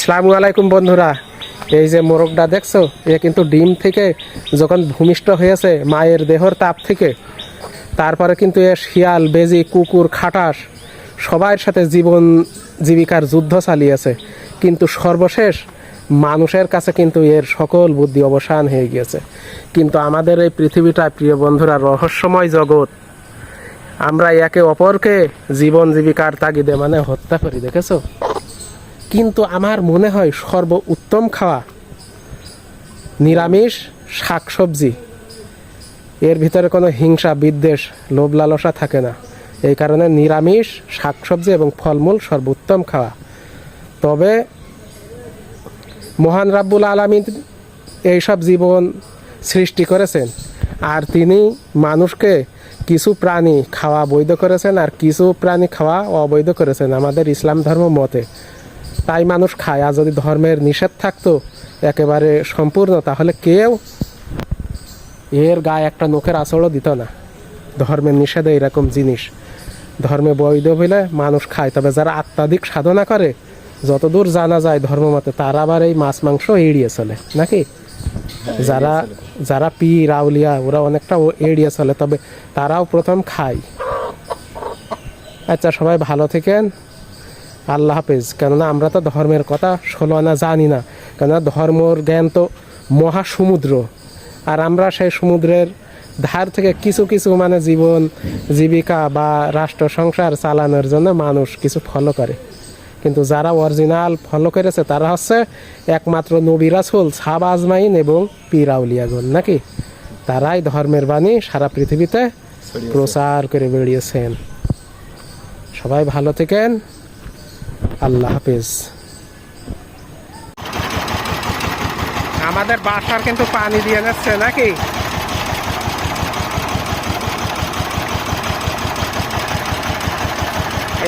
সালামু আলাইকুম বন্ধুরা। এই যে মোরগটা দেখছ, এ কিন্তু ডিম থেকে যখন ভূমিষ্ঠ হয়েছে, মায়ের দেহর তাপ থেকে, তারপরে কিন্তু এ শিয়াল, বেজি, কুকুর, খাটাস, সবার সাথে জীবন জীবিকার যুদ্ধ চালিয়েছে। কিন্তু সর্বশেষ মানুষের কাছে কিন্তু এর সকল বুদ্ধি অবসান হয়ে গিয়েছে। কিন্তু আমাদের এই পৃথিবীটা, প্রিয় বন্ধুরা, রহস্যময় জগৎ। আমরা একে অপরকে জীবন জীবিকার তাগিদে মানে হত্যা করি, দেখেছ? কিন্তু আমার মনে হয় সর্ব উত্তম খাওয়া নিরামিষ শাকসবজি। এর ভিতরে কোনো হিংসা, বিদ্বেষ লোভ লালসা থাকে না। এই কারণে নিরামিষ শাকসবজি এবং ফলমূল সর্বোত্তম খাওয়া। তবে মহান রাব্বুল আলমিন এইসব জীবন সৃষ্টি করেছেন আর তিনি মানুষকে কিছু প্রাণী খাওয়া বৈধ করেছেন আর কিছু প্রাণী খাওয়া অবৈধ করেছেন। আমাদের ইসলাম ধর্ম মতে তাই মানুষ খায়। আর যদি ধর্মের নিষেধ থাকতো, একেবারে সম্পূর্ণ, তাহলে কেউ এর গায়ে একটা নখের আচড়ও দিত না। ধর্মের নিষেধে এরকম জিনিস। ধর্মে বৈধ হইলে মানুষ খায়। তবে যারা আত্মাধিক সাধনা করে, যতদূর জানা যায় ধর্ম মতে, তারা আবার এই মাছ মাংস এড়িয়ে চলে, নাকি? যারা যারা পি রাউলিয়া ওরা অনেকটা এড়িয়ে চলে, তবে তারাও প্রথম খায়। আচ্ছা সবাই ভালো থেকেন। আল্লাহ হাফেজ। কেননা আমরা তো ধর্মের কথা ষোলো আনা জানি না। কেননা ধর্মর জ্ঞান তো মহাসমুদ্র। আর আমরা সেই সমুদ্রের ধার থেকে কিছু কিছু মানে জীবন জীবিকা বা রাষ্ট্র সংসার চালানোর জন্য মানুষ কিছু ফলো করে। কিন্তু যারা অরিজিনাল ফলো করেছে তারা হচ্ছে একমাত্র নবী রাসুল সাব আজমাইন এবং পিরাউলিয়াগন নাকি? তারাই ধর্মের বাণী সারা পৃথিবীতে প্রচার করে বেরিয়েছেন সবাই ভালো থেকেন। আল্লাহ হাফেজ। আমাদের বাসার কিন্তু পানি দিয়ে যাচ্ছে নাকি?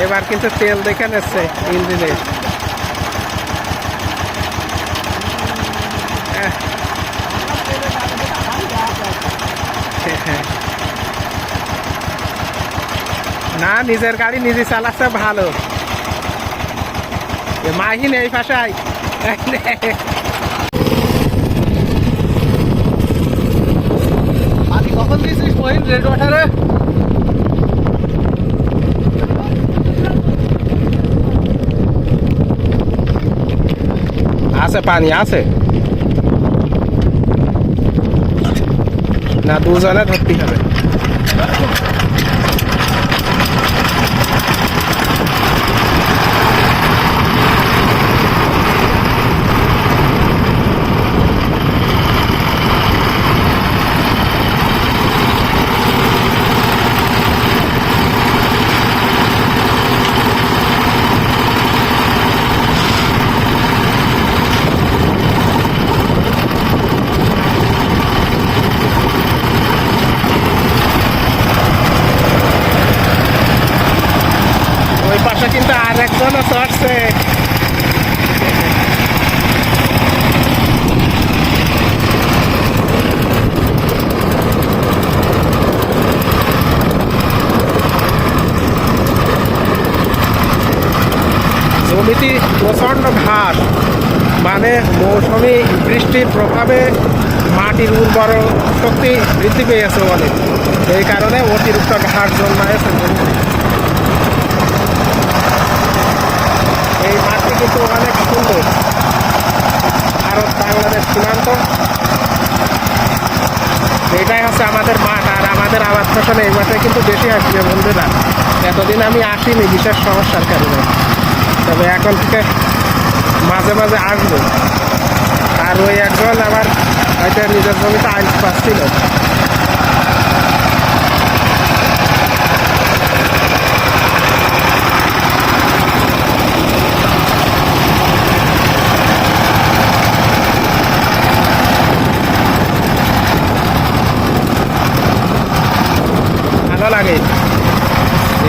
এবার কিন্তু তেল দেখে নিচ্ছে ইঞ্জিনে। না, নিজের গাড়ি নিজে চালাচ্ছে ভালো। এ মাহিন এই ভাষায় পানি কখন দিয়েছিস মহিন? রেড ওয়াটারে? আছে পানি আছে। না দুজনে ধরতে হবে ওই পাশে কিন্তু আর একজনও চড়ছে জমিটি প্রচণ্ড ঘাস। মানে মৌসুমি বৃষ্টির প্রভাবে মাটির উর্বর শক্তি বৃদ্ধি পেয়েছে অনেক। এই কারণে অতিরিক্ত ঘাস জন্মায়েছে এই মাঠটি কিন্তু অনেক সুন্দর। ভারত, বাংলাদেশ সীমান্ত। এটাই হচ্ছে আমাদের মাঠ, আর আমাদের আবাদ ফসল এই মাঠে কিন্তু বেশি আসবে বন্ধুরা। এতদিন আমি আসিনি, বিশেষ সমস্যার কারণে। তবে এখন থেকে মাঝে মাঝে আসব। আর ওই একজন আবার হয়তো নিজের জমিতে আইন পাচ্ছিল ভালো লাগে।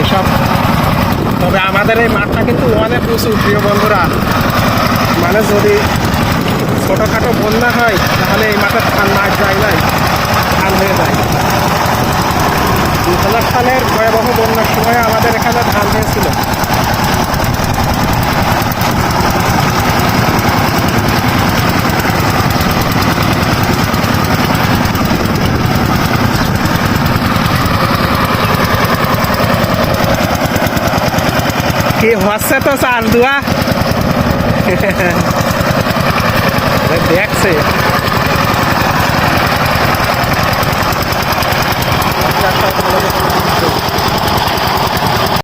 এসব তবে আমাদের এই মাঠটা কিন্তু অনেক উঁচু প্রিয় বন্ধুরা। মানে যদি ছোটোখাটো বন্যা হয়, তাহলে এই মাঠে ধান মাছ যায় নাই, ধান হয়ে যায়। দু হাজার সালের ভয়াবহ বন্যার সময় আমাদের এখানে ধান হয়েছিল। কি হচ্ছে তো চার দুয়া দেখছে